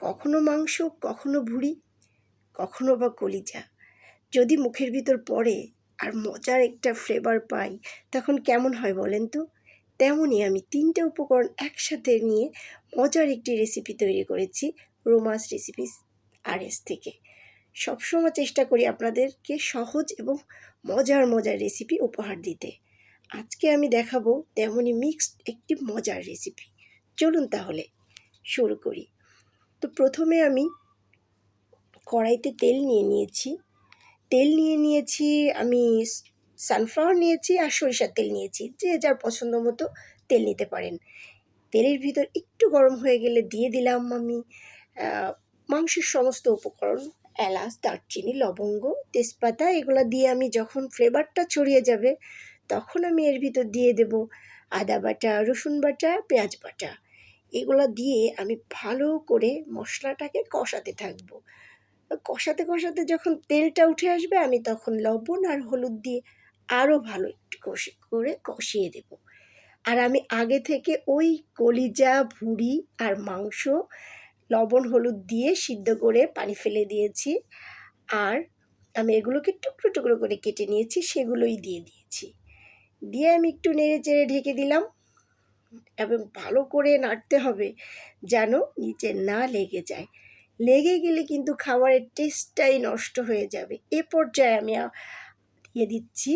কখনো মাংস, কখনো ভুড়ি, কখনো বা কলিজা। যদি মুখের ভিতর পড়ে আর মজার একটা ফ্লেভার পাই, তখন কেমন হয় বলেন তো? তেমনই আমি তিনটে উপকরণ একসাথে নিয়ে মজার একটি রেসিপি তৈরি করেছি, রোমাস রেসিপিস আর এস থেকে। সবসময় চেষ্টা করি আপনাদেরকে সহজ এবং মজার মজার রেসিপি উপহার দিতে। আজকে আমি দেখাবো তেমনই মিক্সড একটি মজার রেসিপি চলুন তাহলে, শুরু করি। তো প্রথমে আমি কড়াইতে তেল নিয়ে নিয়েছি। তেল নিয়ে নিয়েছি, আমি সানফ্লাওয়ার নিয়েছি আর সরিষার তেল নিয়েছি। যে যার পছন্দ মতো তেল নিতে পারেন। তেলের ভিতর একটু গরম হয়ে গেলে দিয়ে দিলাম আমি মাংসের সমস্ত উপকরণ। এলাচ, দারচিনি, লবঙ্গ, তেজপাতা এগুলো দিয়ে আমি যখন ফ্লেভারটা ছড়িয়ে যাবে, তখন আমি এর ভিতর দিয়ে দেব আদা বাটা, রসুন বাটা, পেঁয়াজ বাটা। এগুলো দিয়ে আমি ভালো করে মশলাটাকে কষাতে থাকব। কষাতে কষাতে যখন তেলটা উঠে আসবে, আমি তখন লবণ আর হলুদ দিয়ে আরও ভালো একটু কষে, করে কষিয়ে দেব। আর আমি আগে থেকে ওই কলিজা, ভুড়ি আর মাংস, লবণ, হলুদ দিয়ে সিদ্ধ করে পানি ফেলে দিয়েছি। আর আমি এগুলোকে টুকরো টুকরো করে কেটে নিয়েছি, সেগুলোই দিয়ে দিয়েছি। দিয়ে আমি একটু নেড়ে চেড়ে ঢেকে দিলাম। এবং ভালো করে নাড়তে হবে যেন নিচে না লেগে যায়। লেগে গেলে কিন্তু খাবারের টেস্টটাই নষ্ট হয়ে যাবে। এ পর্যায়ে আমি দিয়ে দিচ্ছি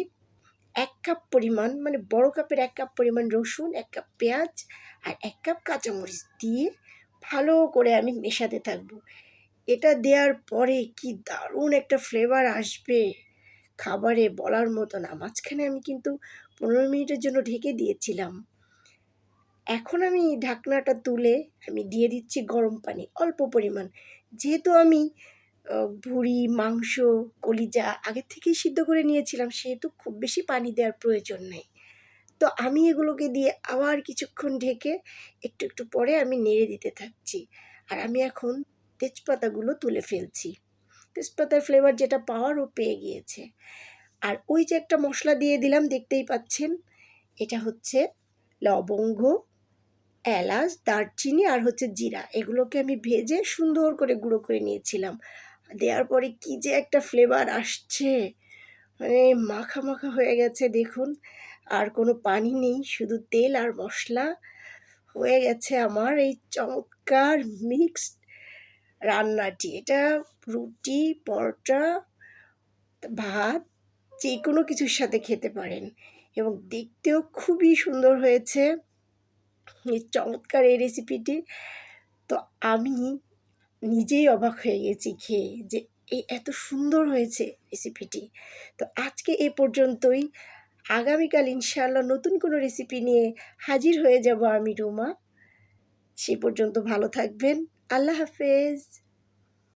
এক কাপ পরিমাণ মানে বড় কাপের এক কাপ পরিমাণ রসুন, এক কাপ পেঁয়াজ আর এক কাপ কাঁচামরিচ দিয়ে ভালো করে আমি মেশাতে থাকব। এটা দেওয়ার পরে কি দারুণ একটা ফ্লেভার আসবে। খাবারে বলার মতো না। মাঝখানে আমি কিন্তু পনেরো মিনিটের জন্য ঢেকে দিয়েছিলাম। এখন আমি ঢাকনাটা তুলে আমি দিয়ে দিচ্ছি গরম পানি, অল্প পরিমাণ। যেহেতু আমি ভুড়ি, মাংস, কলিজা আগে থেকেই সিদ্ধ করে নিয়েছিলাম, সেহেতু খুব বেশি পানি দেওয়ার প্রয়োজন নেই। তো আমি এগুলোকে দিয়ে আবার কিছুক্ষণ ঢেকে একটু একটু পরে আমি নেড়ে দিতে থাকছি। আর আমি এখন তেজপাতাগুলো তুলে ফেলছি। তেজপাতার ফ্লেভার যেটা পাওয়ার ও পেয়ে গিয়েছে। আর ওই যে একটা মশলা দিয়ে দিলাম, দেখতেই পাচ্ছেন? এটা হচ্ছে লবঙ্গ এলাচ, দারচিনি আর হচ্ছে জিরা। এগুলোকে আমি ভেজে সুন্দর করে গুঁড়ো করে নিয়েছিলাম। দেওয়ার পরে কি যে একটা ফ্লেভার আসছে। মানে মাখা মাখা হয়ে গেছে, দেখুন। আর কোনো পানি নেই, শুধু তেল আর মশলা। হয়ে গেছে আমার এই চমৎকার মিক্সড রান্নাটি। এটা রুটি, পরোটা, ভাত যে কোনো কিছুর সাথে খেতে পারেন। এবং দেখতেও খুবই সুন্দর হয়েছে। চমৎকার এই রেসিপিটি তো আমি নিজেই অবাক হয়ে গেছি খেয়ে যে এই এত সুন্দর হয়েছে রেসিপিটি তো আজকে এ পর্যন্তই। আগামীকাল ইনশাআল্লাহ নতুন কোনো রেসিপি নিয়ে হাজির হয়ে যাব আমি রুমা। সে পর্যন্ত ভালো থাকবেন। আল্লাহ হাফেজ।